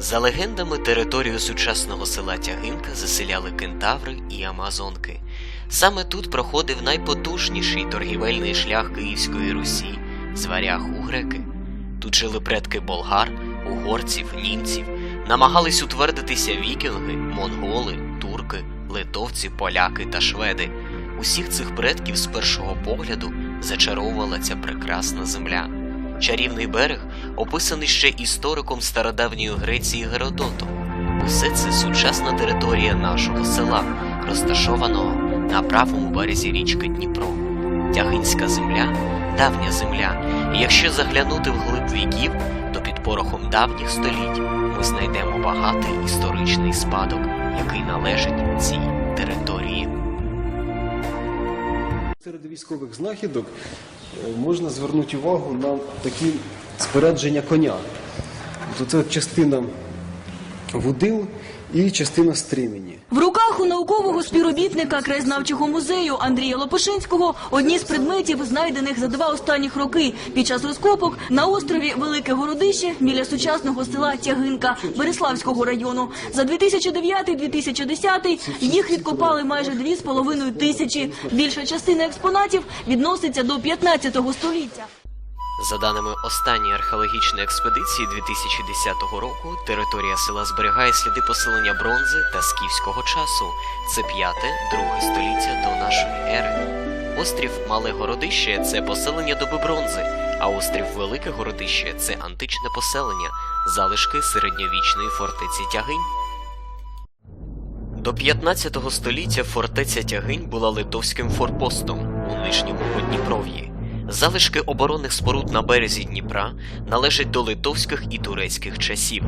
За легендами, територію сучасного села Тягинка заселяли кентаври і амазонки. Саме тут проходив найпотужніший торгівельний шлях Київської Русі з варяг у греки. Тут жили предки болгар, угорців, німців, намагались утвердитися вікінги, монголи, турки, литовці, поляки та шведи. Усіх цих предків з першого погляду зачаровувала ця прекрасна земля. Чарівний берег описаний ще істориком стародавньої Греції Геродотом. Усе це сучасна територія нашого села, розташованого на правому березі річки Дніпро. Тягинська земля давня земля, і якщо заглянути вглиб віків, то під порохом давніх століть ми знайдемо багатий історичний спадок, який належить цій території. Серед військових знахідок можна звернути увагу на такі спорядження коня. Тобто це частина вудил і частина стримені. В руках у наукового співробітника краєзнавчого музею Андрія Лопушинського одні з предметів, знайдених за два останніх роки під час розкопок на острові Велике Городище біля сучасного села Тягинка Береславського району. За 2009-2010 їх відкопали майже 2,5 тисячі. Більша частина експонатів відноситься до 15 століття. За даними останньої археологічної експедиції 2010 року, територія села зберігає сліди поселення бронзи та скіфського часу. Це 5-2 століття до нашої ери. Острів Мале Городище це поселення доби бронзи, а острів Велике Городище це античне поселення, залишки середньовічної фортеці Тягинь. До 15 століття фортеця Тягинь була литовським форпостом у нижньому Подніпров'ї. Залишки оборонних споруд на березі Дніпра належать до литовських і турецьких часів.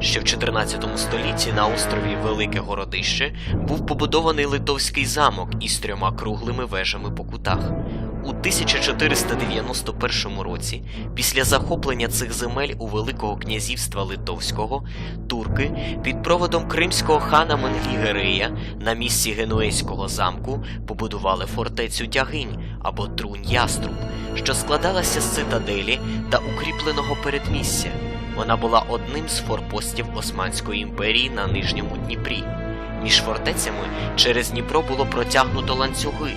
Ще в 14 столітті на острові Велике Городище був побудований литовський замок із трьома круглими вежами по кутах. У 1491 році, після захоплення цих земель у Великого князівства Литовського, турки під проводом кримського хана Менгігерея на місці Генуейського замку побудували фортецю Тягинь або Трунь Яструб, що складалася з цитаделі та укріпленого передмістя. Вона була одним з форпостів Османської імперії на нижньому Дніпрі. Між фортецями через Дніпро було протягнуто ланцюги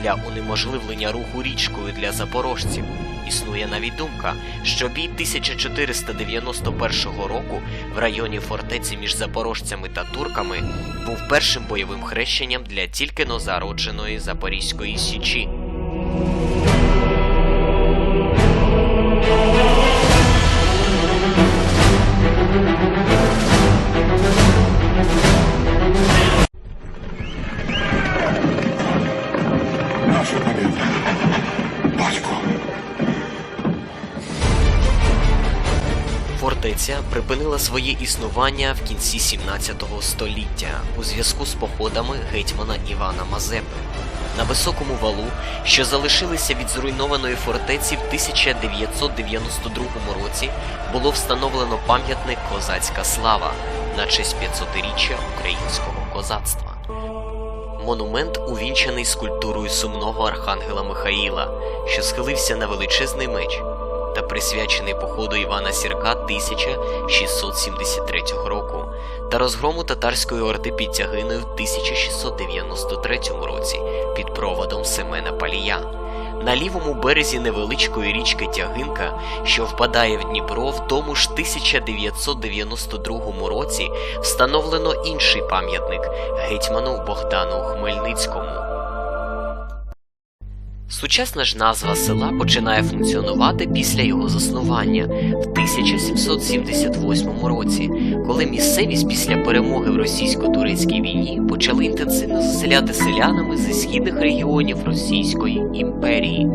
для унеможливлення руху річкою для запорожців. Існує навіть думка, що бій 1491 року в районі фортеці між запорожцями та турками був першим бойовим хрещенням для тільки но зародженої Запорізької січі. Фортеця припинила своє існування в кінці 17 століття у зв'язку з походами гетьмана Івана Мазепи. На високому валу, що залишилися від зруйнованої фортеці в 1992 році, було встановлено пам'ятник Козацька слава на честь 500-річчя українського козацтва. Монумент увінчаний скульптурою сумного архангела Михаїла, що схилився на величезний меч, та присвячений походу Івана Сірка 1673 року та розгрому татарської орди під Тягиною в 1693 році під проводом Семена Палія. На лівому березі невеличкої річки Тягинка, що впадає в Дніпро, в тому ж 1992 році встановлено інший пам'ятник гетьману Богдану Хмельницькому. Сучасна ж назва села починає функціонувати після його заснування в 1778 році, коли місцевість після перемоги в російсько-турецькій війні почали інтенсивно заселяти селянами зі східних регіонів Російської імперії.